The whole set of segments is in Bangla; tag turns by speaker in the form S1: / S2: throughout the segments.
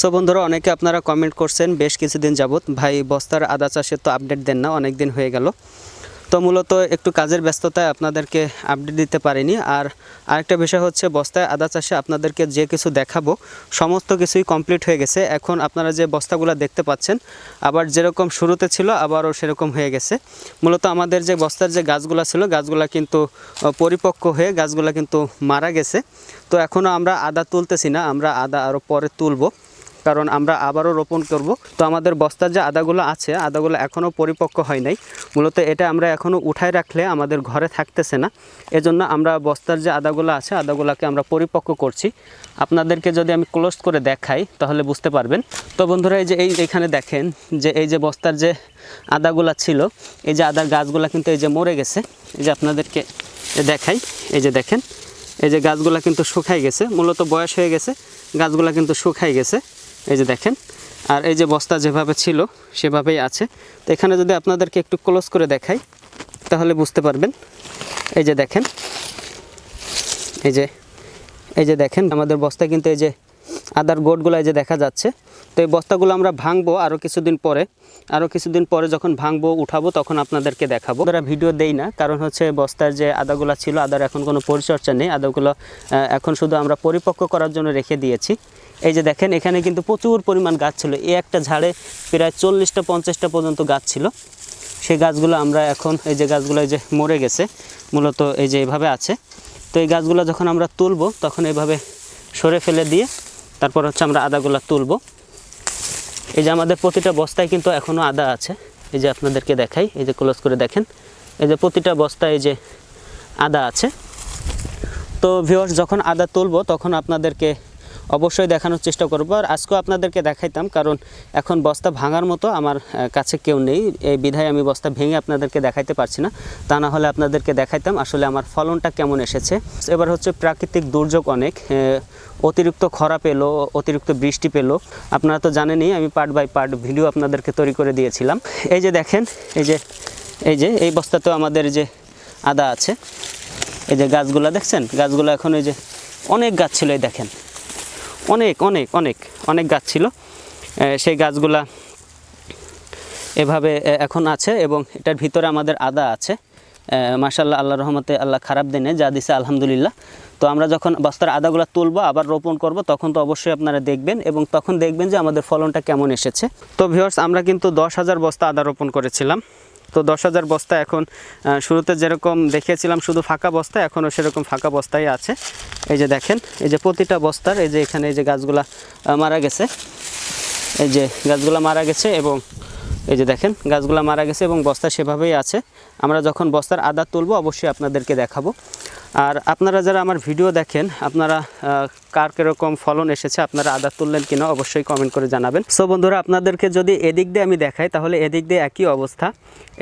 S1: সো বন্ধুরা, অনেকে আপনারা কমেন্ট করছেন, বেশ কিছুদিন যাবত ভাই, বস্তার আদা চাষের তো আপডেট দেন না অনেক দিন হয়ে গেল। তো মূলত একটু কাজের ব্যস্ততায় আপনাদেরকে আপডেট দিতে পারিনি। আর আরেকটা বিষয় হচ্ছে, বস্তায় আদা চাষে আপনাদেরকে যে কিছু দেখাবো, সমস্ত কিছুই কমপ্লিট হয়ে গেছে। এখন আপনারা যে বস্তাগুলো দেখতে পাচ্ছেন, আবার যেরকম শুরুতে ছিল, আবারও সেরকম হয়ে গেছে। মূলত আমাদের যে বস্তার যে গাছগুলো ছিল, গাছগুলো কিন্তু পরিপক্ক হয়ে গাছগুলো কিন্তু মারা গেছে। তো এখনও আমরা আদা তুলতেছি না, আমরা আদা আরও পরে তুলবো। কারণ আমরা আবারও রোপণ করব। তো আমাদের বস্তার যে আদাগুলো আছে, আদাগুলো এখনও পরিপক্ক হয় নাই। মূলত এটা আমরা এখনও উঠায় রাখলে আমাদের ঘরে থাকতেছে না। এজন্য আমরা বস্তার যে আদাগুলো আছে, আদাগুলোকে আমরা পরিপক্ক করছি। আপনাদেরকে যদি আমি ক্লোজ করে দেখাই, তাহলে বুঝতে পারবেন। তো বন্ধুরা, এই যে এই এখানে দেখেন যে এই যে বস্তার যে আদাগুলা ছিল, এই যে আদার গাছগুলো কিন্তু এই যে মরে গেছে। এই যে আপনাদেরকে দেখাই, এই যে দেখেন, এই যে গাছগুলো কিন্তু শুকাই গেছে। মূলত বয়স হয়ে গেছে, গাছগুলো কিন্তু শুকাই গেছে। এই যে দেখেন, আর এই যে বস্তা যেভাবে ছিল, সেভাবেই আছে। তো এখানে যদি আপনাদেরকে একটু ক্লোজ করে দেখাই, তাহলে বুঝতে পারবেন। এই যে দেখেন, এই যে এই যে দেখেন, আমাদের বস্তা কিন্তু এই যে আদার গোটগুলো এই যে দেখা যাচ্ছে। তো এই বস্তাগুলো আমরা ভাঙবো আরও কিছুদিন পরে। আরও কিছুদিন পরে যখন ভাঙবো, উঠাবো, তখন আপনাদেরকে দেখাবো। তারা ভিডিও দেই না, কারণ হচ্ছে বস্তার যে আদাগুলো ছিল, আদার এখন কোনো পরিচর্যা নেই। আদাগুলো এখন শুধু আমরা পরিপক্ক করার জন্য রেখে দিয়েছি। এই যে দেখেন, এখানে কিন্তু প্রচুর পরিমাণ গাছ ছিল। এই একটা ঝাড়ে প্রায় চল্লিশটা, পঞ্চাশটা পর্যন্ত গাছ ছিল। সেই গাছগুলো আমরা এখন, এই যে গাছগুলো এই যে মরে গেছে, মূলত এই যে এভাবে আছে। তো এই গাছগুলো যখন আমরা তুলবো, তখন এভাবে সরে ফেলে দিয়ে তারপর হচ্ছে আমরা আদাগুলো তুলবো। এই যে আমাদের প্রতিটা বস্তায় কিন্তু এখনও আদা আছে। এই যে আপনাদেরকে দেখাই, এই যে ক্লোজ করে দেখেন। এই যে প্রতিটা বস্তায় এই যে আদা আছে। তো ভিউয়ার্স যখন আদা তুলব, তখন আপনাদেরকে অবশ্যই দেখানোর চেষ্টা করব। আর আজকেও আপনাদেরকে দেখাইতাম, কারণ এখন বস্তা ভাঙার মতো আমার কাছে কেউ নেই। এই বিধায় আমি বস্তা ভেঙে আপনাদেরকে দেখাইতে পারছি না। তা না হলে আপনাদেরকে দেখাইতাম আসলে আমার ফলনটা কেমন এসেছে। এবার হচ্ছে প্রাকৃতিক দুর্যোগ অনেক অতিরিক্ত খরা পেল, অতিরিক্ত বৃষ্টি পেল। আপনারা তো জানেনই, আমি পার্ট বাই পার্ট ভিডিও আপনাদেরকে তৈরি করে দিয়েছিলাম। এই যে দেখেন, এই যে এই যে, এই বস্তাতেও আমাদের যে আদা আছে, এই যে গাছগুলো দেখছেন? গাছগুলো এখন এই যে অনেক গাছ ছিল, এই দেখেন। অনেক অনেক অনেক অনেক গাছ ছিল। সেই গাছগুলা এভাবে এখন আছে এবং এটার ভিতরে আমাদের আদা আছে। মাসাল্লাহ আল্লাহ রহমতে আল্লাহ খারাপ দিনে যা দিছে, আলহামদুলিল্লাহ। তো আমরা যখন বস্তার আদাগুলো তুলবো, আবার রোপণ করব, তখন তো অবশ্যই আপনারা দেখবেন এবং তখন দেখবেন যে আমাদের ফলনটা কেমন এসেছে। তো ভিউয়ার্স আমরা কিন্তু দশ হাজার বস্তা আদা রোপণ করেছিলাম। তো দশ হাজার বস্তা এখন শুরুতে যেরকম দেখিয়েছিলাম শুধু ফাঁকা বস্তা, এখনও সেরকম ফাঁকা বস্তাই আছে। এই যে দেখেন, এই যে প্রতিটা বস্তার, এই যে এখানে এই যে গাছগুলা মারা গেছে। এই যে গাছগুলা মারা গেছে এবং এই যে দেখেন, গাছগুলা মারা গেছে এবং বস্তা সেভাবেই আছে। আমরা যখন বস্তার আদা তুলবো, অবশ্যই আপনাদেরকে দেখাবো। আর আপনারা যারা আমার ভিডিও দেখেন, আপনারা কার কীরকম ফলন এসেছে, আপনারা আদা তুললেন কিনা অবশ্যই কমেন্ট করে জানাবেন। সো বন্ধুরা, আপনাদেরকে যদি এদিক দিয়ে আমি দেখাই, তাহলে এদিক দিয়ে একই অবস্থা।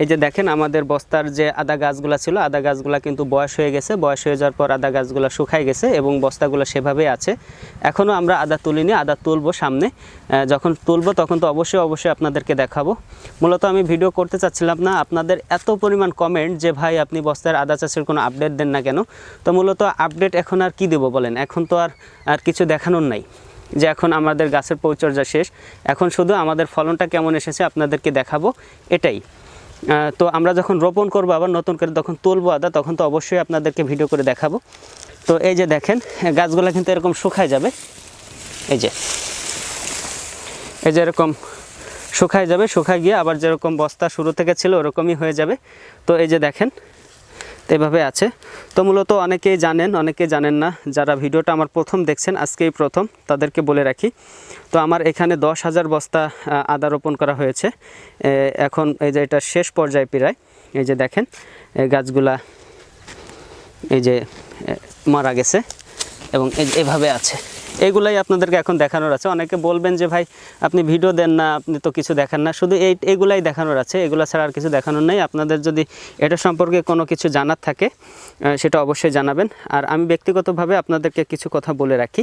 S1: এই যে দেখেন, আমাদের বস্তার যে আদা গাছগুলো ছিল, আদা গাছগুলো কিন্তু বয়স হয়ে গেছে। বয়স হয়ে যাওয়ার পর আদা গাছগুলো শুকাই গেছে এবং বস্তাগুলো সেভাবেই আছে। এখনও আমরা আদা তুলিনি, আদা তুলবো সামনে। যখন তুলবো, তখন তো অবশ্যই অবশ্যই আপনাদেরকে দেখাবো। মূলত আমি ভিডিও করতে চাচ্ছিলাম না, আপনাদের এত পরিমাণ কমেন্ট যে, ভাই, আপনি বস্তার আদা চাষের কোনো আপডেট দেন না কেন? তো মূলত আপডেট এখন আর কি দেবো বলেন? এখন তো আর আর কিছু দেখানোর নাই। যে এখন আমাদের গাছের পরিচর্যা শেষ। এখন শুধু আমাদের ফলনটা কেমন এসেছে আপনাদেরকে দেখাবো, এটাই। তো আমরা যখন রোপণ করব, আবার নতুন করে তখন তুলবো আদা, তখন তো অবশ্যই আপনাদেরকে ভিডিও করে দেখাবো। তো এই যে দেখেন গাছগুলো কিন্তু এরকম শুকায় যাবে। এই যে এই যে এরকম শুকায় যাবে, শুকায় গিয়ে আবার যেরকম বস্তা শুরু থেকে ছিল ওরকমই হয়ে যাবে। তো এই যে দেখেন এভাবে আছে। তো মূলত অনেকেই জানেন অনেকেই জানেন না, যারা ভিডিওটা আমার প্রথম দেখছেন, আজকেই প্রথম, তাদেরকে বলে রাখি। তো আমার এখানে দশ হাজার বস্তা আদা রোপণ করা হয়েছে। এখন এই যে এটা শেষ পর্যায়ে প্রায়। এই যে দেখেন গাছগুলা এই যে মারা গেছে এবং এভাবে আছে। এগুলাই আপনাদেরকে এখন দেখানোর আছে। অনেকে বলবেন যে, ভাই, আপনি ভিডিও দেন না, আপনি তো কিছু দেখান না। শুধু এই, এগুলাই দেখানোর আছে। এগুলো ছাড়া আর কিছু দেখানোর নেই। আপনাদের যদি এটা সম্পর্কে কোনো কিছু জানার থাকে সেটা অবশ্যই জানাবেন। আর আমি ব্যক্তিগতভাবে আপনাদেরকে কিছু কথা বলে রাখি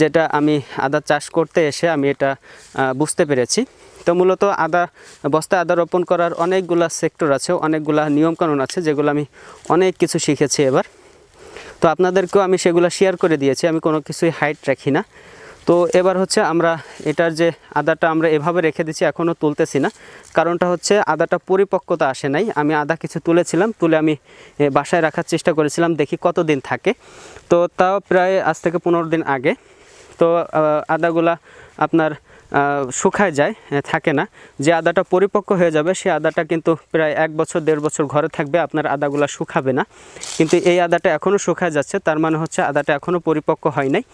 S1: যেটা আমি আদা চাষ করতে এসে আমি এটা বুঝতে পেরেছি। তো মূলত আদা, বস্তা আদা রোপণ করার অনেকগুলা সেক্টর আছে, অনেকগুলা নিয়মকানুন আছে, যেগুলো আমি অনেক কিছু শিখেছি এবার। তো আপনাদেরকেও আমি সেগুলো শেয়ার করে দিয়েছি, আমি কোনো কিছুই হাইট রাখি না। তো এবার হচ্ছে আমরা এটার যে আদাটা আমরা এভাবে রেখে দিচ্ছি, এখনও তুলতেছি না। কারণটা হচ্ছে আদাটা পরিপক্কতা আসে নাই, আমি আদা কিছু তুলেছিলাম, তুলে আমি বাসায় রাখার চেষ্টা করেছিলাম, দেখি কতদিন থাকে। তো তাও প্রায় আজ থেকে পনেরো দিন আগে। তো আদাগুলা আপনার শুকায় যায় থাকে না। যে আদাটা পরিপক্ক হয়ে যাবে সেই আদাটা কিন্তু প্রায় এক বছর, দেড় বছর ঘরে থাকবে, আপনার আদাগুলা শুকাবে না। কিন্তু এই আদাটা এখনও শুকায় যাচ্ছে, তার মানে হচ্ছে আদাটা এখনও পরিপক্ক হয় নাই।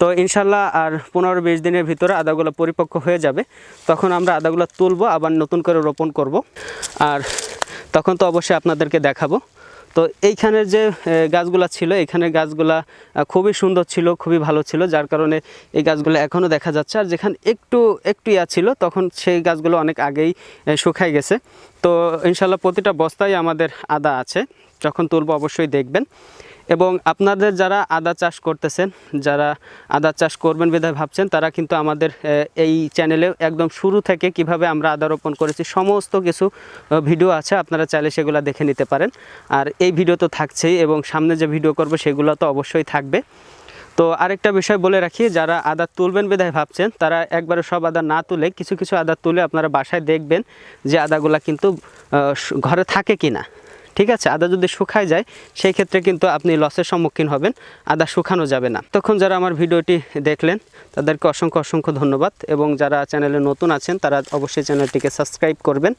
S1: তো ইনশাল্লাহ আর পনেরো বিশ দিনের ভিতরে আদাগুলো পরিপক্ক হয়ে যাবে। তখন আমরা আদাগুলো তুলবো, আবার নতুন করে রোপণ করব। আর তখন তো অবশ্যই আপনাদেরকে দেখাবো। তো এইখানের যে গাছগুলা ছিল, এখানের গাছগুলা খুবই সুন্দর ছিল, খুবই ভালো ছিল, যার কারণে এই গাছগুলো এখনও দেখা যাচ্ছে। আর যেখানে একটু একটু ইয়া ছিল, তখন সেই গাছগুলো অনেক আগেই শুকাই গেছে। তো ইনশাল্লাহ প্রতিটা বস্তায় আমাদের আদা আছে, যখন তুলবো অবশ্যই দেখবেন। এবং আপনাদের যারা আদা চাষ করতেছেন, যারা আদা চাষ করবেন বিধায় ভাবছেন, তারা কিন্তু আমাদের এই চ্যানেলে একদম শুরু থেকে কীভাবে আমরা আদা রোপণ করেছি, সমস্ত কিছু ভিডিও আছে, আপনারা চাইলে সেগুলো দেখে নিতে পারেন। আর এই ভিডিও তো থাকছেই এবং সামনে যে ভিডিও করব সেগুলো তো অবশ্যই থাকবে। তো আরেকটা বিষয় বলে রাখি, যারা আদা তুলবেন বিধায় ভাবছেন, তারা একবারে সব আদা না তুলে কিছু কিছু আদা তুলে আপনারা বাসায় দেখবেন যে আদাগুলা কিন্তু ঘরে থাকে কিনা। ঠিক আছে? আদা যদি শুকায় যায়, সেই ক্ষেত্রে কিন্তু আপনি লসের সম্মুখীন হবেন, আদা শুকানো যাবে না। তখন যারা আমার ভিডিওটি দেখলেন, তাদেরকে অসংখ্য অসংখ্য ধন্যবাদ এবং যারা চ্যানেলে নতুন আছেন, তারা অবশ্যই চ্যানেলটিকে সাবস্ক্রাইব করবেন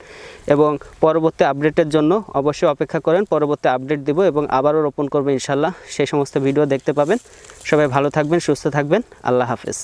S1: এবং পরবর্তী আপডেটের জন্য অবশ্যই অপেক্ষা করেন। পরবর্তী আপডেট দেব এবং আবারও রোপণ করব ইনশাল্লাহ সেই সমস্ত ভিডিও দেখতে পাবেন। সবাই ভালো থাকবেন, সুস্থ থাকবেন। আল্লাহ হাফেজ।